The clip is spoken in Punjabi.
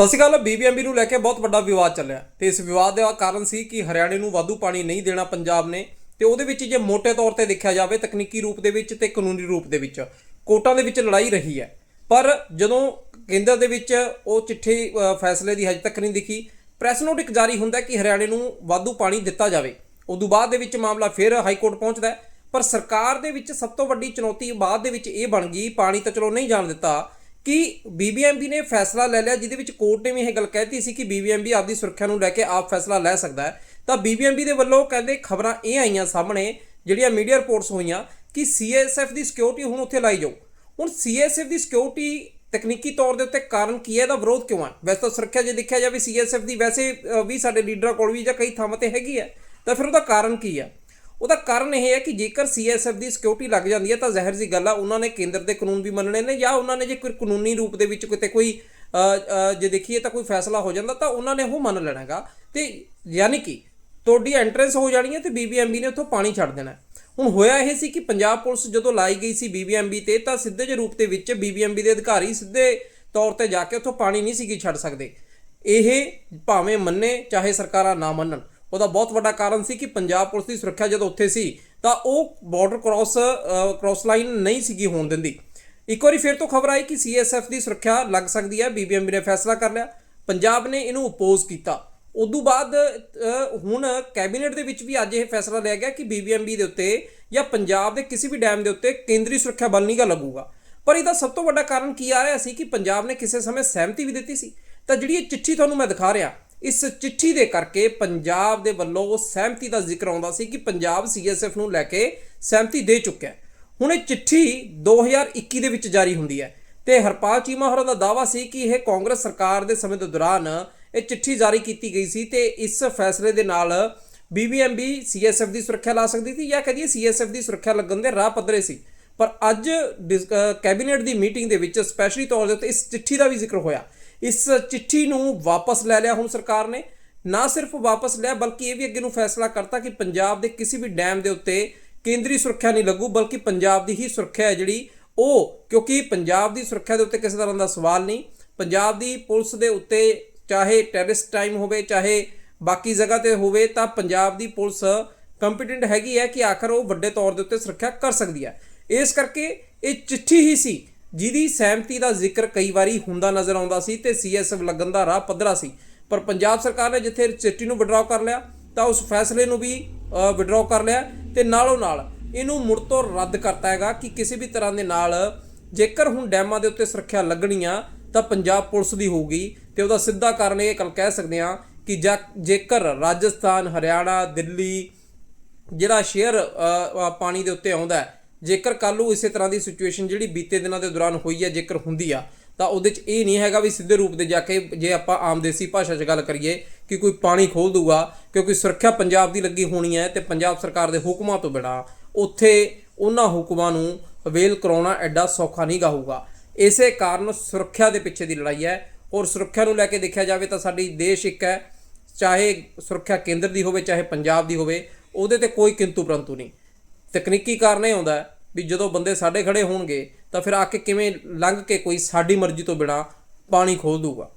ਸਤਿ ਸ਼੍ਰੀ ਅਕਾਲ ਬੀਬੀਐਮਬੀ ਨੂੰ ਲੈ ਕੇ ਬਹੁਤ ਵੱਡਾ ਵਿਵਾਦ ਚੱਲਿਆ। ਤੇ ਇਸ ਵਿਵਾਦ ਦਾ ਕਾਰਨ ਸੀ ਕਿ ਹਰਿਆਣੇ ਨੂੰ ਵਾਧੂ ਪਾਣੀ ਨਹੀਂ ਦੇਣਾ ਪੰਜਾਬ ਨੇ ਤੇ ਉਹਦੇ ਵਿੱਚ ਜੇ ਮੋٹے ਤੌਰ ਤੇ ਦੇਖਿਆ ਜਾਵੇ ਤਕਨੀਕੀ ਰੂਪ ਦੇ ਵਿੱਚ ਤੇ ਕਾਨੂੰਨੀ ਰੂਪ ਦੇ ਵਿੱਚ ਕੋਰਟਾਂ ਦੇ ਵਿੱਚ ਲੜਾਈ ਰਹੀ ਹੈ। ਪਰ ਜਦੋਂ ਕੇਂਦਰ ਦੇ ਵਿੱਚ ਉਹ ਚਿੱਠੀ ਫੈਸਲੇ ਦੀ ਹਜੇ ਤੱਕ ਨਹੀਂ ਦਿਖੀ ਪ੍ਰੈਸ ਨੋਟ ਇੱਕ ਜਾਰੀ ਹੁੰਦਾ ਕਿ ਹਰਿਆਣੇ ਨੂੰ ਵਾਧੂ ਪਾਣੀ ਦਿੱਤਾ ਜਾਵੇ। ਉਦੋਂ ਬਾਅਦ ਦੇ ਵਿੱਚ ਮਾਮਲਾ ਫਿਰ ਹਾਈ ਕੋਰਟ ਪਹੁੰਚਦਾ ਪਰ ਸਰਕਾਰ ਦੇ ਵਿੱਚ ਸਭ ਤੋਂ ਵੱਡੀ ਚੁਣੌਤੀ ਬਾਅਦ ਦੇ ਵਿੱਚ ਇਹ ਬਣ ਗਈ, ਪਾਣੀ ਤਾਂ ਚਲੋ ਨਹੀਂ ਜਾਣ ਦਿੱਤਾ ਕਿ ਬੀਬੀਐਮਬੀ ਨੇ ਫੈਸਲਾ ਲੈ ਲਿਆ, ਜਿਹਦੇ ਵਿੱਚ ਕੋਰਟ ਨੇ ਵੀ ਇਹ ਗੱਲ ਕਹਿਤੀ ਸੀ ਕਿ ਬੀਬੀਐਮਬੀ ਆਪਦੀ ਸੁਰੱਖਿਆ ਨੂੰ ਲੈ ਕੇ ਆਪ ਫੈਸਲਾ ਲੈ ਸਕਦਾ ਹੈ। ਤਾਂ ਬੀਬੀਐਮਬੀ ਦੇ ਵੱਲੋਂ ਕਹਿੰਦੇ ਖਬਰਾਂ ਇਹ ਆਈਆਂ ਸਾਹਮਣੇ, ਜਿਹੜੀਆਂ ਮੀਡੀਆ ਰਿਪੋਰਟਸ ਹੋਈਆਂ, ਕਿ ਸੀਐਸਐਫ ਦੀ ਸਿਕਿਉਰਿਟੀ ਹੁਣ ਉੱਥੇ ਲਾਈ ਜਾਓ ਹੁਣ ਸੀਐਸਐਫ ਦੀ ਸਿਕਿਉਰਿਟੀ ਤਕਨੀਕੀ ਤੌਰ ਦੇ ਉੱਤੇ ਕਾਰਨ ਕੀ ਹੈ, ਇਹਦਾ ਵਿਰੋਧ ਕਿਉਂ ਹੈ? ਵੈਸੇ ਤਾਂ ਸੁਰੱਖਿਆ ਜੇ ਦੇਖਿਆ ਜਾਵੇ ਸੀਐਸਐਫ ਦੀ ਵੈਸੇ ਵੀ ਸਾਡੇ ਲੀਡਰਾਂ ਕੋਲ ਵੀ ਜਾਂ ਕਈ ਥਾਵਾਂ ਤੇ ਹੈਗੀ ਹੈ। ਤਾਂ ਫਿਰ ਉਹਦਾ ਕਾਰਨ ਕੀ ਹੈ? ਉਹਦਾ ਕਾਰਨ ਇਹ ਹੈ ਕਿ ਜੇਕਰ ਸੀਐਸਐਫ ਦੀ ਸਿਕਿਉਰਿਟੀ ਲੱਗ ਜਾਂਦੀ ਹੈ ਤਾਂ ਜ਼ਾਹਿਰ ਜੀ ਗੱਲ ਆ, ਉਹਨਾਂ ਨੇ ਕੇਂਦਰ ਦੇ ਕਾਨੂੰਨ ਵੀ ਮੰਨਣੇ ਨੇ ਜਾਂ ਉਹਨਾਂ ਨੇ ਜੇ ਕੋਈ ਕਾਨੂੰਨੀ ਰੂਪ ਦੇ ਵਿੱਚ ਕਿਤੇ ਕੋਈ ਜੇ ਦੇਖੀਏ ਤਾਂ ਕੋਈ ਫੈਸਲਾ ਹੋ ਜਾਂਦਾ ਤਾਂ ਉਹਨਾਂ ਨੇ ਉਹ ਮੰਨ ਲੈਣਾ ਹੈਗਾ। ਤੇ ਯਾਨੀ ਕਿ ਤੁਹਾਡੀ ਐਂਟਰੈਂਸ ਹੋ ਜਾਣੀ ਹੈ ਤੇ ਬੀਬੀਐਮਬੀ ਨੇ ਉੱਥੋਂ ਪਾਣੀ ਛੱਡ ਦੇਣਾ ਹੁਣ ਹੋਇਆ ਇਹ ਸੀ ਕਿ ਪੰਜਾਬ ਪੁਲਿਸ ਜਦੋਂ ਲਾਈ ਗਈ ਸੀ ਬੀਬੀਐਮਬੀ ਤੇ ਤਾਂ ਸਿੱਧੇ ਜਿਹੇ ਰੂਪ ਦੇ ਵਿੱਚ ਬੀਬੀਐਮਬੀ ਦੇ ਅਧਿਕਾਰੀ ਸਿੱਧੇ ਤੌਰ ਤੇ ਜਾ ਕੇ ਉੱਥੋਂ ਪਾਣੀ ਨਹੀਂ ਸੀਗੀ ਛੱਡ ਸਕਦੇ। ਇਹ ਭਾਵੇਂ ਮੰਨੇ ਚਾਹੇ ਸਰਕਾਰਾਂ ਨਾ ਮੰਨਣ। ਉਹਦਾ ਬਹੁਤ ਵੱਡਾ ਕਾਰਨ ਸੀ ਕਿ ਪੰਜਾਬ ਪੁਲਿਸ ਦੀ ਸੁਰੱਖਿਆ ਜਦੋਂ ਉੱਥੇ ਸੀ, ਤਾਂ ਉਹ ਬਾਰਡਰ ਕ੍ਰਾਸ ਕ੍ਰਾਸ ਲਾਈਨ ਨਹੀਂ ਸੀਗੀ ਹੋਣ ਦਿੰਦੀ। ਇੱਕ ਵਾਰੀ ਫਿਰ ਤੋਂ ਖਬਰ ਆਈ ਕਿ ਸੀਐਸਐਫ ਦੀ ਸੁਰੱਖਿਆ ਲੱਗ ਸਕਦੀ ਹੈ ਬੀਬੀਐਮਬੀ ਨੇ ਫੈਸਲਾ ਕਰ ਲਿਆ। ਪੰਜਾਬ ਨੇ ਇਹਨੂੰ ਅਪੋਜ਼ ਕੀਤਾ। ਉਦੋਂ ਬਾਅਦ ਹੁਣ ਕੈਬਨਿਟ ਦੇ ਵਿੱਚ ਵੀ ਅੱਜ ਇਹ ਫੈਸਲਾ ਲਿਆ ਗਿਆ ਕਿ ਬੀਬੀਐਮਬੀ ਦੇ ਉੱਤੇ ਜਾਂ ਪੰਜਾਬ ਦੇ ਕਿਸੇ ਵੀ ਡੈਮ ਦੇ ਉੱਤੇ ਕੇਂਦਰੀ ਸੁਰੱਖਿਆ ਬਲ ਨਹੀਂਗਾ ਲੱਗੂਗਾ। ਪਰ ਇਹਦਾ ਸਭ ਤੋਂ ਵੱਡਾ ਕਾਰਨ ਕੀ ਆ ਰਿਹਾ ਸੀ ਕਿ ਪੰਜਾਬ ਨੇ ਕਿਸੇ ਸਮੇਂ ਸਹਿਮਤੀ ਵੀ ਦਿੱਤੀ ਸੀ। ਤਾਂ ਜਿਹੜੀ ਇਹ ਚਿੱਠੀ ਤੁਹਾਨੂੰ ਮੈਂ ਦਿਖਾ ਰਿਹਾ ਇਸ ਚਿੱਠੀ ਦੇ ਕਰਕੇ ਪੰਜਾਬ ਦੇ ਵੱਲੋਂ ਉਹ ਸਹਿਮਤੀ ਦਾ ਜ਼ਿਕਰ ਆਉਂਦਾ ਸੀ ਕਿ ਪੰਜਾਬ ਸੀਐਸਐਫ ਨੂੰ ਲੈ ਕੇ ਸਹਿਮਤੀ ਦੇ ਚੁੱਕਿਆ ਹੁਣ ਇਹ ਚਿੱਠੀ 2021 ਦੇ ਵਿੱਚ ਜਾਰੀ ਹੁੰਦੀ ਹੈ ਤੇ ਹਰਪਾਲ ਚੀਮਾ ਹੋਰਾਂ ਦਾ ਦਾਵਾ ਸੀ ਕਿ ਇਹ ਕਾਂਗਰਸ ਸਰਕਾਰ ਦੇ ਸਮੇਂ ਦੇ ਦੌਰਾਨ ਇਹ ਚਿੱਠੀ ਜਾਰੀ ਕੀਤੀ ਗਈ ਸੀ ਤੇ ਇਸ ਫੈਸਲੇ ਦੇ ਨਾਲ ਬੀਬੀਐਮਬੀ ਸੀਐਸਐਫ ਦੀ ਸੁਰੱਖਿਆ ਲਾ ਸਕਦੀ ਸੀ ਜਾਂ ਕਹਦੀਏ ਸੀਐਸਐਫ ਦੀ ਸੁਰੱਖਿਆ ਲੱਗਣ ਦੇ ਰਾਹ ਪੱਧਰੇ ਸੀ। ਪਰ ਅੱਜ ਡਿਸ- ਕੈਬਨਿਟ ਦੀ ਮੀਟਿੰਗ ਦੇ ਵਿੱਚ ਸਪੈਸ਼ਲੀ ਤੌਰ ਦੇ ਉੱਤੇ ਇਸ ਚਿੱਠੀ ਦਾ ਵੀ ਜ਼ਿਕਰ ਹੋਇਆ। ਇਸ ਚਿੱਠੀ ਨੂੰ ਵਾਪਸ ਲੈ ਲਿਆ ਹੁਣ ਸਰਕਾਰ ਨੇ। ਨਾ ਸਿਰਫ ਵਾਪਸ ਲਿਆ, ਬਲਕਿ ਇਹ ਵੀ ਅੱਗੇ ਨੂੰ ਫੈਸਲਾ ਕਰਤਾ ਕਿ ਪੰਜਾਬ ਦੇ ਕਿਸੇ ਵੀ ਡੈਮ ਦੇ ਉੱਤੇ ਕੇਂਦਰੀ ਸੁਰੱਖਿਆ ਨਹੀਂ ਲੱਗੂ, ਬਲਕਿ ਪੰਜਾਬ ਦੀ ਹੀ ਸੁਰੱਖਿਆ ਹੈ ਜਿਹੜੀ ਉਹ, ਕਿਉਂਕਿ ਪੰਜਾਬ ਦੀ ਸੁਰੱਖਿਆ ਦੇ ਉੱਤੇ ਕਿਸੇ ਤਰ੍ਹਾਂ ਦਾ ਸਵਾਲ ਨਹੀਂ। ਪੰਜਾਬ ਦੀ ਪੁਲਿਸ ਦੇ ਉੱਤੇ ਚਾਹੇ ਟੈਰਰਿਸਟ ਟਾਈਮ ਹੋਵੇ, ਚਾਹੇ ਬਾਕੀ ਜਗ੍ਹਾ ਤੇ ਹੋਵੇ, ਤਾਂ ਪੰਜਾਬ ਦੀ ਪੁਲਿਸ ਕੰਪੀਟੈਂਟ ਹੈਗੀ ਹੈ ਕਿ ਆਖਰ ਉਹ ਵੱਡੇ ਤੌਰ ਦੇ ਉੱਤੇ ਸੁਰੱਖਿਆ ਕਰ ਸਕਦੀ ਹੈ। ਇਸ ਕਰਕੇ ਇਹ ਚਿੱਠੀ ਹੀ ਸੀ ਜਿਹਦੀ ਸਹਿਮਤੀ ਦਾ ਜ਼ਿਕਰ ਕਈ ਵਾਰੀ ਹੁੰਦਾ ਨਜ਼ਰ ਆਉਂਦਾ ਸੀ ਤੇ ਸੀਐਸਐਫ ਲੱਗਣ ਦਾ ਰਾਹ ਪੱਧਰਾ ਸੀ। ਪਰ ਪੰਜਾਬ ਸਰਕਾਰ ਨੇ ਜਿੱਥੇ ਚਿੱਟੀ ਨੂੰ ਵਿਡਰਾਅ ਕਰ ਲਿਆ, ਤਾਂ ਉਸ ਫੈਸਲੇ ਨੂੰ ਵੀ ਵਿਡਰਾਅ ਕਰ ਲਿਆ ਤੇ ਨਾਲੋਂ ਨਾਲ ਇਹਨੂੰ ਮੁੜ ਤੋਂ ਰੱਦ ਕਰਤਾ ਹੈਗਾ ਕਿ ਕਿਸੇ ਵੀ ਤਰ੍ਹਾਂ ਦੇ ਨਾਲ ਜੇਕਰ ਹੁਣ ਡੈਮਾਂ ਦੇ ਉੱਤੇ ਸੁਰੱਖਿਆ ਲੱਗਣੀਆਂ, ਤਾਂ ਪੰਜਾਬ ਪੁਲਿਸ ਦੀ ਹੋਊਗੀ ਤੇ ਉਹਦਾ ਸਿੱਧਾ ਕਾਰਨ ਇਹ ਕੱਲ ਕਹਿ ਸਕਦੇ ਹਾਂ ਕਿ ਜੇਕਰ ਰਾਜਸਥਾਨ, ਹਰਿਆਣਾ, ਦਿੱਲੀ ਜਿਹੜਾ ਸ਼ੇਅਰ ਪਾਣੀ ਦੇ ਉੱਤੇ ਆਉਂਦਾ ਜੇਕਰ ਕੱਲ ਨੂੰ ਇਸੇ ਤਰ੍ਹਾਂ ਦੀ ਸਿਚੁਏਸ਼ਨ ਜਿਹੜੀ ਬੀਤੇ ਦਿਨਾਂ ਦੇ ਦੌਰਾਨ ਹੋਈ ਹੈ, ਜੇਕਰ ਹੁੰਦੀ ਆ, ਤਾਂ ਉਹਦੇ 'ਚ ਇਹ ਨਹੀਂ ਹੈਗਾ ਵੀ ਸਿੱਧੇ ਰੂਪ ਦੇ ਜਾ ਕੇ ਜੇ ਆਪਾਂ ਆਮ ਦੇਸੀ ਭਾਸ਼ਾ 'ਚ ਗੱਲ ਕਰੀਏ ਕਿ ਕੋਈ ਪਾਣੀ ਖੋਲ ਦੂਗਾ ਕਿਉਂਕਿ ਸੁਰੱਖਿਆ ਪੰਜਾਬ ਦੀ ਲੱਗੀ ਹੋਣੀ ਹੈ ਤੇ ਪੰਜਾਬ ਸਰਕਾਰ ਦੇ ਹੁਕਮਾਂ ਤੋਂ ਬਿਨਾਂ ਉੱਥੇ ਉਹਨਾਂ ਹੁਕਮਾਂ ਨੂੰ ਅਵੇਲ ਕਰਾਉਣਾ ਐਡਾ ਸੌਖਾ ਨਹੀਂ ਹੋਊਗਾ। ਇਸੇ ਕਾਰਨ ਸੁਰੱਖਿਆ ਦੇ ਪਿੱਛੇ ਦੀ ਲੜਾਈ ਹੈ ਔਰ ਸੁਰੱਖਿਆ ਨੂੰ ਲੈ ਕੇ ਦੇਖਿਆ ਜਾਵੇ ਤਾਂ ਸਾਡੀ ਦੇਸ਼ ਇੱਕ ਹੈ, ਚਾਹੇ ਸੁਰੱਖਿਆ ਕੇਂਦਰ ਦੀ ਹੋਵੇ, ਚਾਹੇ ਪੰਜਾਬ ਦੀ ਹੋਵੇ, ਉਹਦੇ ਤੇ ਕੋਈ ਕਿੰਤੂ ਪਰੰਤੂ ਨਹੀਂ। ਤਕਨੀਕੀ ਕਾਰਨ ਇਹ ਆਉਂਦਾ ਵੀ ਜਦੋਂ ਬੰਦੇ ਸਾਡੇ ਖੜੇ ਹੋਣਗੇ ਤਾਂ ਫਿਰ ਆ ਕੇ ਕਿਵੇਂ ਲੰਘ ਕੇ ਕੋਈ ਸਾਡੀ ਮਰਜ਼ੀ ਤੋਂ ਬਿਨਾ ਪਾਣੀ ਖੋਲ ਦੂਗਾ